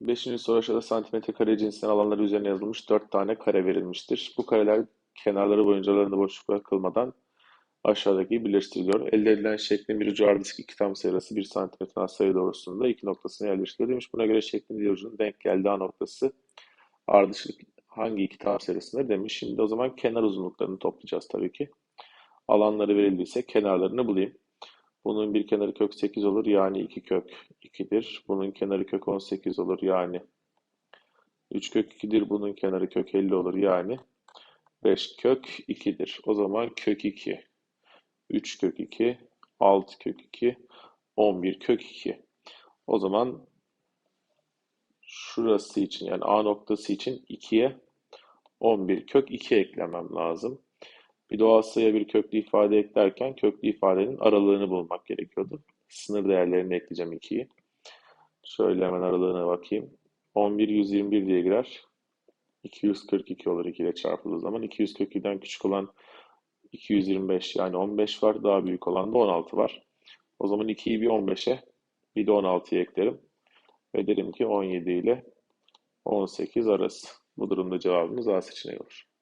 Beşinci soru aşağıda santimetre kare cinsinden alanları üzerine yazılmış dört tane kare verilmiştir. Bu kareler kenarları boyunca aralarında boşluk bırakılmadan aşağıdaki birleştiriliyor. Elde edilen şeklin bir ucu ardışık iki tam sayı arası 1 santimetre sayı doğrusunda iki noktasına yerleştirilir demiş. Buna göre şeklin diğer ucunun denk geldiği A noktası ardışık hangi iki tam sayı arasında demiş. Şimdi o zaman kenar uzunluklarını toplayacağız tabii ki. Alanları verildiyse kenarlarını bulayım. Bunun bir kenarı kök 8 olur yani 2 kök 2'dir. Bunun kenarı kök 18 olur yani 3 kök 2'dir. Bunun kenarı kök 50 olur yani 5 kök 2'dir. O zaman kök 2, 3 kök 2, 6 kök 2, 11 kök 2. O zaman şurası için yani A noktası için 2'ye 11 kök 2 eklemem lazım. Bir doğal sayıya bir köklü ifade eklerken köklü ifadenin aralığını bulmak gerekiyordu. Sınır değerlerini ekleyeceğim 2'yi. Şöyle hemen aralığına bakayım. 11 121 diye girer. 242 olur 2 ile çarpıldığı zaman. 242'den küçük olan 225 yani 15 var. Daha büyük olan da 16 var. O zaman 2'yi bir 15'e bir de 16'ya eklerim. Ve derim ki 17 ile 18 arası. Bu durumda cevabımız A seçeneği olur.